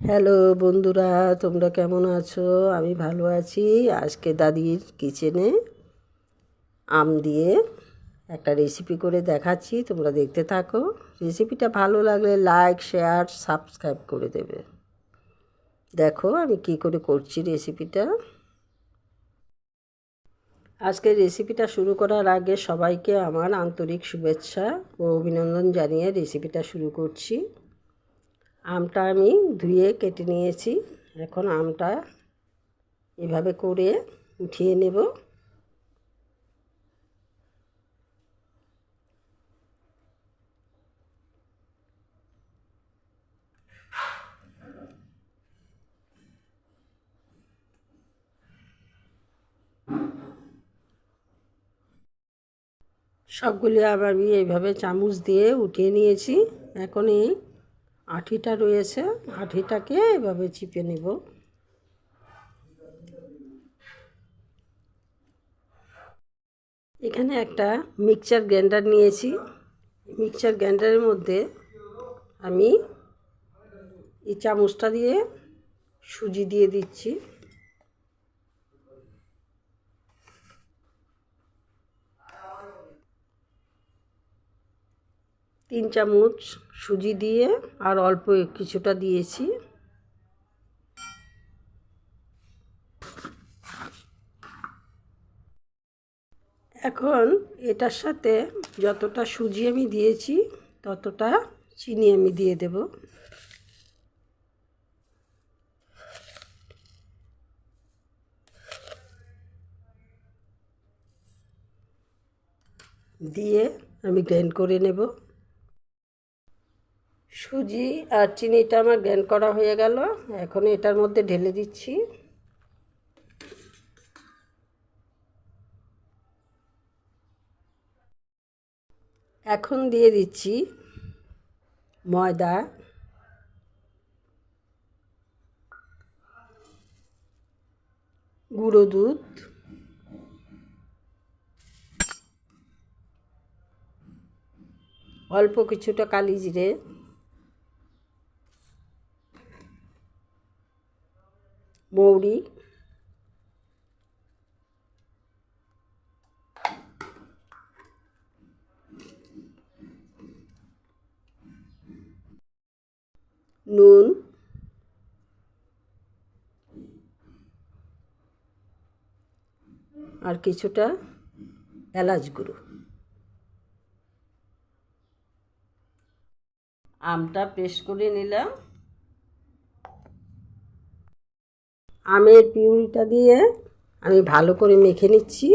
Hello বন্ধুরা, তোমরা কেমন আছো? আমি ভালো আছি। আজকে দাদির কিচেনে আম দিয়ে একটা রেসিপি করে দেখাচ্ছি। তোমরা দেখতে থাকো। রেসিপিটা ভালো লাগলে লাইক শেয়ার সাবস্ক্রাইব করে দেবে। দেখো আমি কি করে করছি রেসিপিটা আজকে রেসিপিটা শুরু করার আগে সবাইকে আমার আন্তরিক শুভেচ্ছা ও অভিনন্দন জানিয়ে রেসিপিটা শুরু করছি। আমটা আমি ধুয়ে কেটে নিয়েছি। এখন আমটা এভাবে করে উঠিয়ে নেব। সবগুলি আবার আমি এইভাবে চামচ দিয়ে উঠিয়ে নিয়েছি। এখন এই আঠিটা রয়েছে, আঠিটাকে এভাবে চিপে নেব। এখানে একটা মিক্সচার গ্রাইন্ডার নিয়েছি। মিক্সচার গ্রাইন্ডারের মধ্যে আমি এই চামচটা দিয়ে সুজি দিয়ে দিচ্ছি। তিন চামচ সুজি দিয়ে আর অল্প কিছুটা দিয়েছি। এখন এটার সাথে যতটা সুজি আমি দিয়েছি, ততটা চিনি আমি দিয়ে দেব। দিয়ে আমি গ্রাইন্ড করে নেব। সুজি আর চিনিটা আমার গ্রাইন্ড করা হয়ে গেল। এখন এটার মধ্যে ঢেলে দিচ্ছি। এখন দিয়ে দিচ্ছি ময়দা। গুঁড়ো দুধ। অল্প কিছুটা কালি জিরে। মৌরি নুন। আর কিছুটা এলাচ গুঁড়ো। আমটা পেস্ট করে নিলাম। আমের পিউরিটা দিয়ে আমি ভালো করে মেখে নিচ্ছি।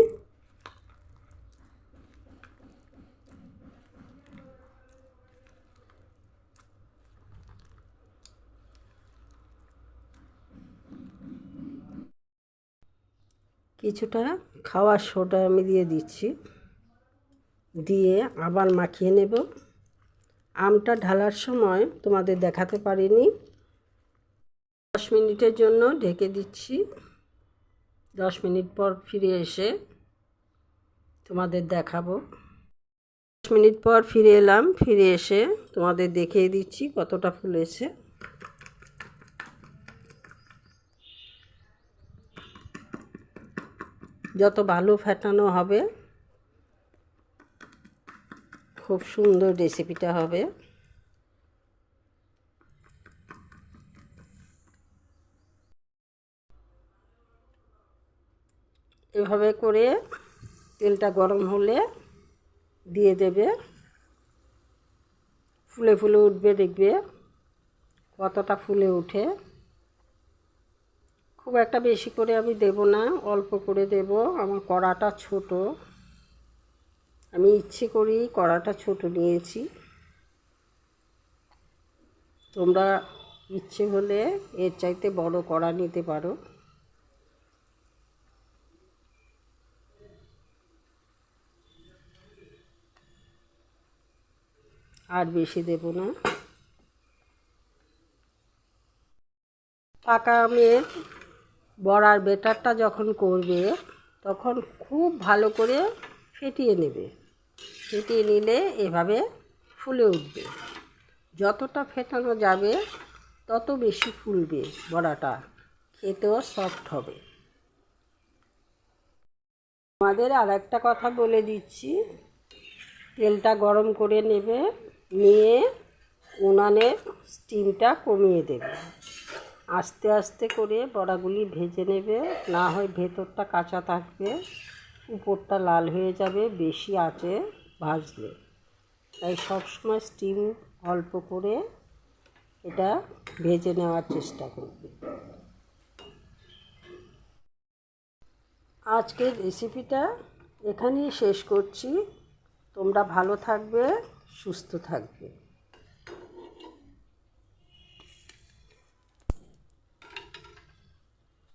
কিছুটা খাওয়ার সোডা আমি দিয়ে দিচ্ছি। দিয়ে আবার মাখিয়ে নেব। আমটা ঢালার সময় তোমাদের দেখাতে পারিনি। দশ মিনিটের জন্য ঢেকে দিচ্ছি। দশ মিনিট পর ফিরে এসে তোমাদের দেখাবো। দশ মিনিট পর ফিরে এলাম, ফিরে এসে তোমাদের দেখিয়ে দিচ্ছি কতটা ফুলেছে। যত ভালো ফেটানো হবে, খুব সুন্দর রেসিপিটা হবে। এভাবে করে তেলটা গরম হলে দিয়ে দেবে। ফুলে ফুলে উঠবে, দেখবে কতটা ফুলে উঠে খুব একটা বেশি করে আমি দেব না, অল্প করে দেব। আমার কড়াটা ছোট। আমি ইচ্ছে করি কড়াটা ছোট নিয়েছি। তোমরা ইচ্ছে হলে এর চাইতে বড় কড়া নিতে পারো। আর বেশি দেব না। পাকা আমের বড়ার বেটারটা যখন করবে, তখন খুব ভালো করে ফেটিয়ে নেবে। ফেটিয়ে নিলে এভাবে ফুলে উঠবে। যতটা ফেটানো যাবে, তত বেশি ফুলবে বড়াটা। খেতেও সফট হবে। আমাদের আর একটা কথা বলে দিচ্ছি। তেলটা গরম করে নেবে। নিয়ে উনানের স্টিমটা কমিয়ে দেবে। আস্তে আস্তে করে বড়াগুলি ভেজে নেবে, না হয় ভেতরটা কাঁচা থাকবে, উপরটা লাল হয়ে যাবে, বেশি আঁচে ভাজলে তাই সবসময় স্টিম অল্প করে এটা ভেজে নেওয়ার চেষ্টা করবে। আজকের রেসিপিটা এখানেই শেষ করছি। তোমরা ভালো থাকবে। সুস্থ থাকবে।